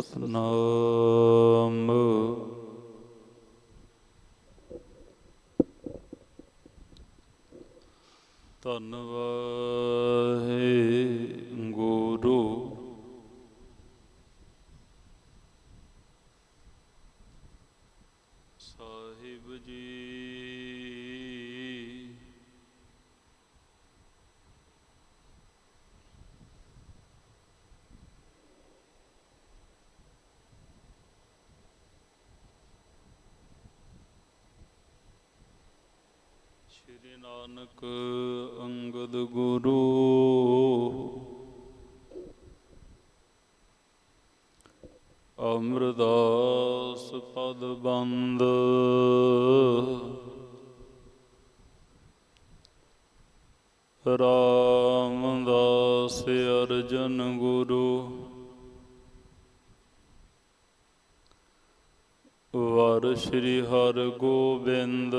ਸਤਨਾਮ। ਧੰਨਵਾਦ ਗੁਰੂ ਸਾਹਿਬ ਜੀ ਸ਼੍ਰੀ ਨਾਨਕ ਅੰਗਦ ਗੁਰੂ। ਅਮਰਦਾਸ ਪਦ ਬੰਦ। ਰਾਮਦਾਸ ਅਰਜਨ ਗੁਰੂ। ਵਰ ਸ਼੍ਰੀ ਹਰ ਗੋਬਿੰਦ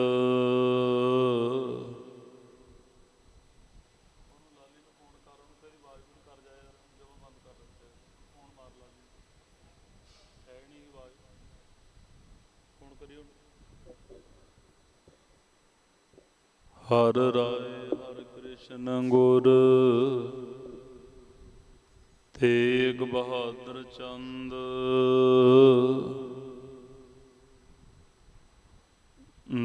ਹਰ ਰਾਏ ਹਰ ਕ੍ਰਿਸ਼ਨ ਗੁਰ। ਤੇਗ ਬਹਾਦਰ ਚੰਦ।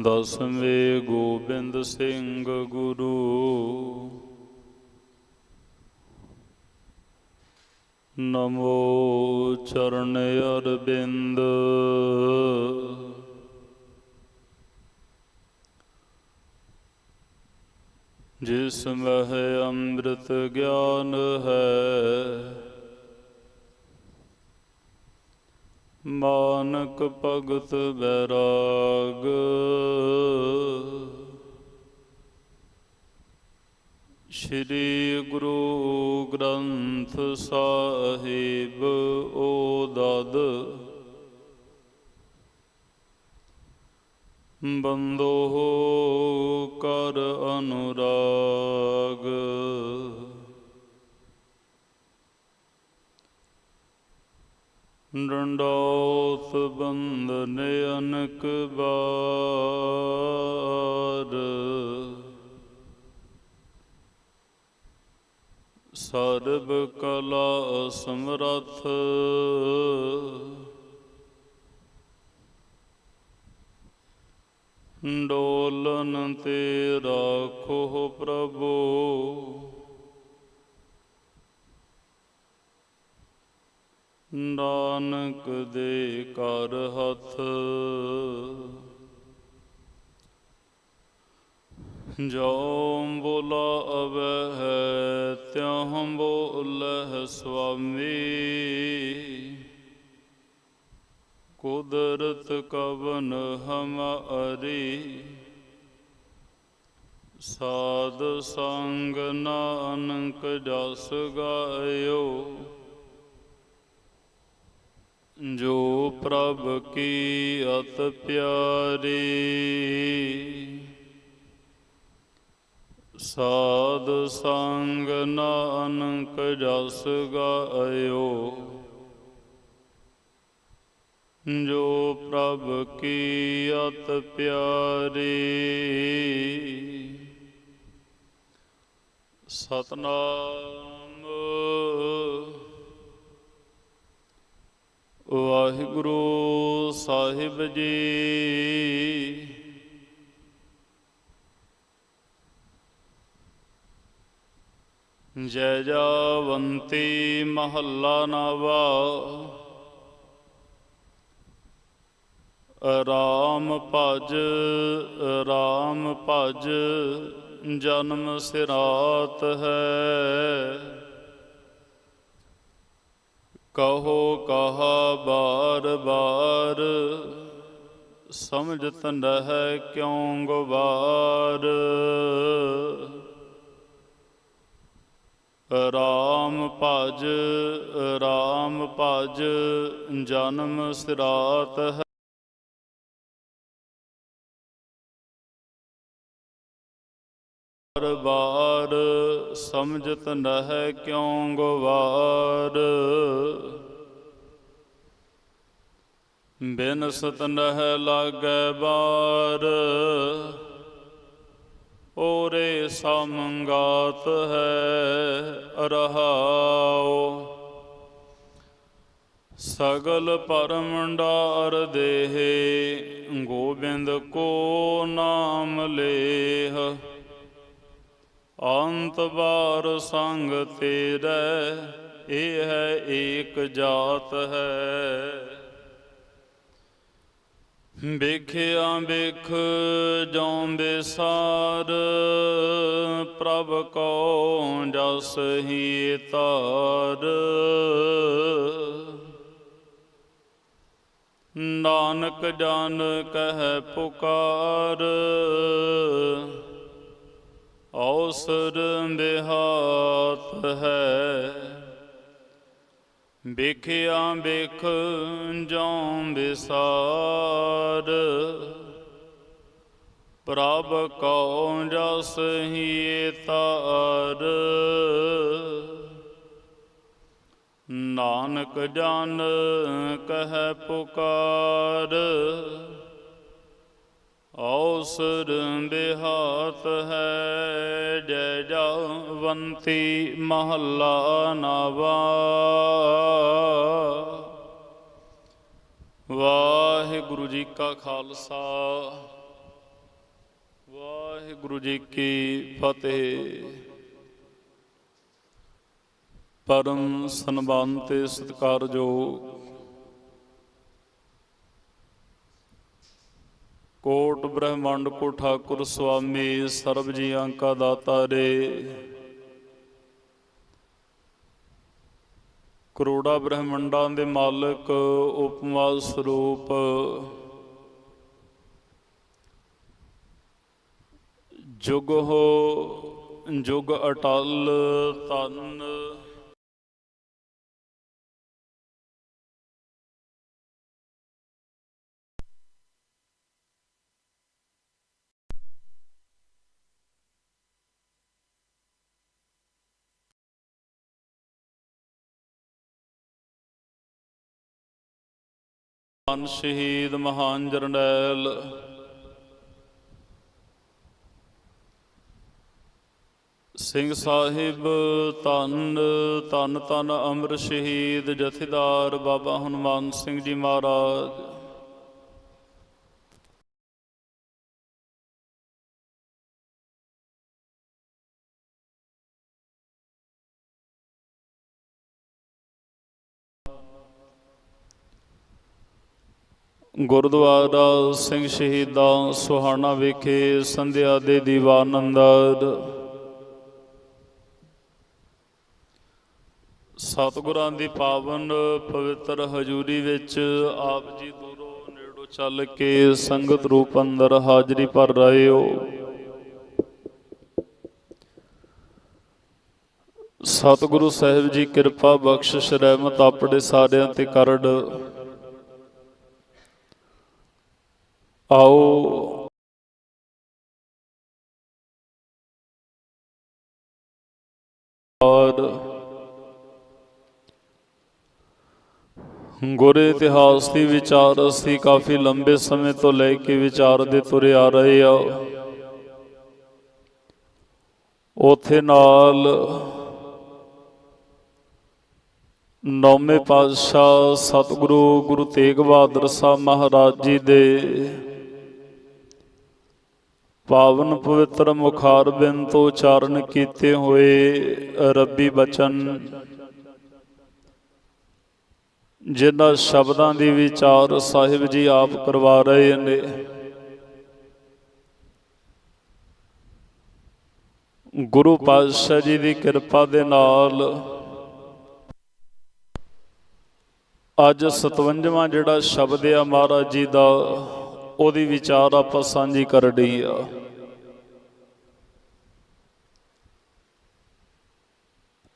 ਦਸਵੇਂ ਗੋਬਿੰਦ ਸਿੰਘ ਗੁਰੂ। ਨਮੋ ਚਰਨ ਅਰਬਿੰਦ। ਜਿਸ ਮਹਿ ਅੰਮ੍ਰਿਤ ਗਿਆਨ ਹੈ ਮਾਨਕ ਭਗਤ ਬੈਰਾਗ ਸ਼੍ਰੀ ਗੁਰੂ ਗ੍ਰੰਥ ਸਾਹਿਬ ਓਦਦ ਬੰਦੋ ਕਰ ਅਨੁਰਾਗ। ਡੰਡੋਤ ਬੰਦਨ ਅਨਕ ਬਾਰ ਸਰਬ ਕਲਾ ਸਮਰੱਥ। ਡੋਲਨ ਤੇ ਰਾਖੋ ਪ੍ਰਭੂ। ਨਾਨਕ ਦੇ ਕਰ ਹੱਥ। ਜੋ ਬੋਲਾ ਅਵੈ ਹੈ ਤਿਉ ਸੁਆਮੀ। ਕੁਦਰਤ ਕਵਨ ਹਮਾਰੀ ਸਾਧ ਸੰਗ ਨਾਨਕ ਜਸ ਗਾਇਓ। ਜੋ ਪ੍ਰਭ ਕੀ ਅਤ ਪਿਆਰੀ। ਸਾਧ ਸੰਗ ਨਾਨਕ ਜਸ ਗਾਇਓ। ਜੋ ਪ੍ਰਭ ਕੀ ਅਤ ਪਿਆਰੀ। ਸਤਨਾਮ। ਵਾਹਿਗੁਰੂ ਸਾਹਿਬ ਜੀ। ਜੈ ਜਾਵੰਤੀ ਮਹੱਲਾ ਨਵਾ। ਰਾਮ ਭਜ ਰਾਮ ਭਜ, ਜਨਮ ਸਿਰਾਤ ਹੈ। ਕਹੋ ਕਹਾ ਬਾਰ ਬਾਰ, ਸਮਝਤ ਨਹਿ ਕਿਉ ਗਵਾਰ। ਰਾਮ ਭਜ ਰਾਮ ਭਜ, ਜਨਮ ਸਿਰਾਤ ਹੈ। ਬਾਰ ਬਾਰ ਸਮਝਤ ਨਹਿ ਕਿਉ ਗਵਾਰ? ਬਿਨਸਤ ਨਹਿ ਲਾਗੈ ਬਾਰ। ਓਰੇ ਸਮੰਗਾਤ ਹੈ ਰਹਾਉ ਸਗਲ ਪਰਮੰਡਾਰ ਡਾਰ ਗੋਬਿੰਦ ਕੋ ਨਾਮ ਲੇਹ। ਅੰਤ ਬਾਰ ਸੰਗ ਤੇਰੇ, ਇਹ ਹੈ ਏਕ ਜਾਤ ਹੈ। ਵੇਖਿਆ ਵੇਖ ਜਉ ਬੇਸਾਰ ਪ੍ਰਭ ਕੋ ਜਸ ਹੀ ਤਾਰ। ਨਾਨਕ ਜਨ ਕਹਿ ਪੁਕਾਰ, ਔਸਰ ਬਿਹਾਤ ਹੈ। ਵੇਖਿਆ ਵੇਖ ਜਉ ਵਿਸਾਰ। ਪ੍ਰਭ ਕਉ ਜਸ ਹੀ ਤਾਰ। ਨਾਨਕ ਜਨ ਕਹਿ ਪੁਕਾਰ। ਔਸਰ ਬਿਹਾਤ ਹੈ, ਜੈ ਜਵੰਤੀ ਮਹੱਲਾ ਨਵਾ। ਵਾਹਿਗੁਰੂ ਜੀ ਕਾ ਖਾਲਸਾ, ਵਾਹਿਗੁਰੂ ਜੀ ਕੀ ਫਤਿਹ। ਪਰਮ ਸਨਮਾਨ ਤੇ ਸਤਿਕਾਰਯੋਗ ਕੋਟ ਬ੍ਰਹਮੰਡ ਕੋ ਠਾਕੁਰ ਸੁਆਮੀ ਸਰਬ ਜੀਆਂ ਕਾ ਦਾਤਾ ਰੇ। ਕਰੋੜਾ ਬ੍ਰਹਮੰਡਾਂ ਦੇ ਮਾਲਕ, ਉਪਮਾ ਸਰੂਪ। ਜੁਗ ਹੋ, ਜੁਗ ਅਟਲ ਤਨ ਮਹਾਨ ਸ਼ਹੀਦ, ਮਹਾਨ ਜਰਨੈਲ। ਸਿੰਘ ਸਾਹਿਬ, ਧੰਨ ਧੰਨ ਧੰਨ ਅਮਰ ਸ਼ਹੀਦ ਜਥੇਦਾਰ ਬਾਬਾ ਹਨੂਮਾਨ ਸਿੰਘ ਜੀ ਮਹਾਰਾਜ। ਗੁਰਦੁਆਰਾ ਸਿੰਘ ਸ਼ਹੀਦਾਂ ਸੁਹਾਣਾ ਵਿਖੇ ਸੰਧਿਆ ਦੇ ਦੀਵਾਨ ਸਤਿਗੁਰਾਂ ਦੀ ਪਾਵਨ ਪਵਿੱਤਰ ਹਜ਼ੂਰੀ ਵਿੱਚ ਆਪ ਜੀ ਦੂਰੋਂ ਨੇੜੋਂ ਚੱਲ ਕੇ ਸੰਗਤ ਰੂਪ ਅੰਦਰ ਹਾਜ਼ਰੀ ਭਰ ਰਹੇ ਹੋ। ਸਤਿਗੁਰੂ ਸਾਹਿਬ ਜੀ, ਕਿਰਪਾ ਬਖਸ਼ਿਸ਼ ਰਹਿਮਤ ਆਪਣੇ ਸਾਰਿਆਂ ਤੇ ਕਰੜ। ਆਓ। ਔਰ ਗੁਰ ਇਤਿਹਾਸ ਦੀ ਵਿਚਾਰ ਅਸੀਂ ਕਾਫੀ ਲੰਬੇ ਸਮੇਂ ਤੋਂ ਲੈ ਕੇ ਵਿਚਾਰ ਦੇ ਤੁਰੇ ਆ ਰਹੇ ਆ। ਉਥੇ ਨਾਲ ਨੌਵੇਂ ਪਾਤਸ਼ਾਹ ਸਤਿਗੁਰੂ ਗੁਰੂ ਤੇਗ ਬਹਾਦਰ ਸਾਹਿਬ ਮਹਾਰਾਜ ਜੀ ਦੇ ਪਾਵਨ ਪਵਿੱਤਰ ਮੁਖਾਰਬਿੰਦ ਤੋਂ ਉਚਾਰਨ ਕੀਤੇ ਹੋਏ, ਰੱਬੀ ਬਚਨ। ਜਿਨ੍ਹਾਂ ਸ਼ਬਦਾਂ ਦੀ ਵਿਚਾਰ ਸਾਹਿਬ ਜੀ ਆਪ ਕਰਵਾ ਰਹੇ ਨੇ। ਗੁਰੂ ਪਾਤਸ਼ਾਹ ਜੀ ਦੀ ਕਿਰਪਾ ਦੇ ਨਾਲ ਅੱਜ 57ਵਾਂ ਜਿਹੜਾ ਸ਼ਬਦ ਆ ਮਹਾਰਾਜ ਜੀ ਦਾ ਉਹਦੀ ਵਿਚਾਰ ਆਪਾਂ ਸਾਂਝੀ ਕਰ ਰਹੀ ਆ।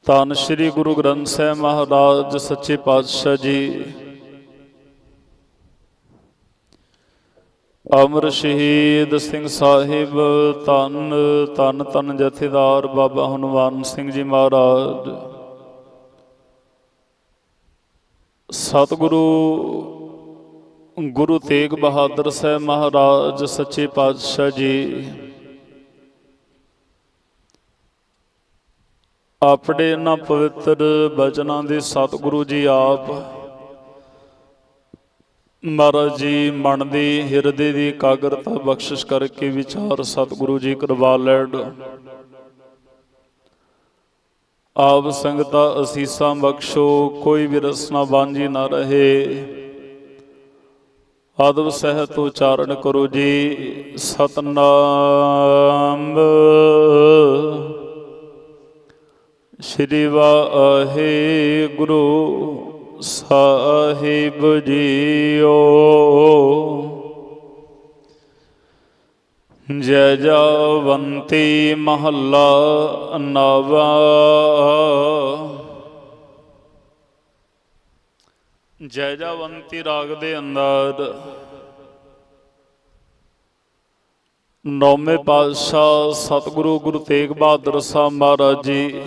ਧੰਨ ਸ੍ਰੀ ਗੁਰੂ ਗ੍ਰੰਥ ਸਾਹਿਬ ਮਹਾਰਾਜ, ਸੱਚੇ ਪਾਤਸ਼ਾਹ ਜੀ। ਅਮਰ ਸ਼ਹੀਦ ਸਿੰਘ ਸਾਹਿਬ, ਧੰਨ ਧੰਨ ਧੰਨ ਜਥੇਦਾਰ ਬਾਬਾ ਹਨੂਮਾਨ ਸਿੰਘ ਜੀ ਮਹਾਰਾਜ। ਸਤਿਗੁਰੂ ਗੁਰੂ ਤੇਗ ਬਹਾਦਰ ਸਾਹਿਬ ਮਹਾਰਾਜ, ਸੱਚੇ ਪਾਤਸ਼ਾਹ ਜੀ। ਆਪਣੇ ਇਹਨਾਂ ਪਵਿੱਤਰ ਬਚਨਾਂ ਦੇ ਸਤਿਗੁਰੂ ਜੀ ਆਪ, ਮਹਾਰਾਜ ਜੀ ਮਨ ਦੀ, ਹਿਰਦੇ ਦੀ ਇਕਾਗਰਤਾ ਬਖਸ਼ਿਸ਼ ਕਰਕੇ ਵਿਚਾਰ ਸਤਿਗੁਰੂ ਜੀ ਕਰਵਾ ਲੈਣ। ਆਪ ਸੰਗਤਾਂ ਅਸੀਸਾਂ ਬਖਸ਼ੋ, ਕੋਈ ਵੀ ਰਸਨਾ ਬਾਂਝੀ ਨਾ ਰਹੇ। ਆਦਬ ਸਹਿਤ ਉਚਾਰਨ ਕਰੋ ਜੀ ਸਤਨਾਮ। ਸ਼੍ਰੀ ਵਾਹਿਗੁਰੂ ਸਾਹਿਬ ਜੀਓ। ਜੈ ਜਵੰਤੀ ਮਹੱਲਾ ਨਵਾ। ਜੈ ਜਵੰਤੀ ਰਾਗ ਦੇ ਅੰਦਰ ਨੌਵੇਂ ਪਾਤਸ਼ਾਹ ਸਤਿਗੁਰੂ ਗੁਰੂ ਤੇਗ ਬਹਾਦਰ ਸਾਹਿਬ ਮਹਾਰਾਜ ਜੀ।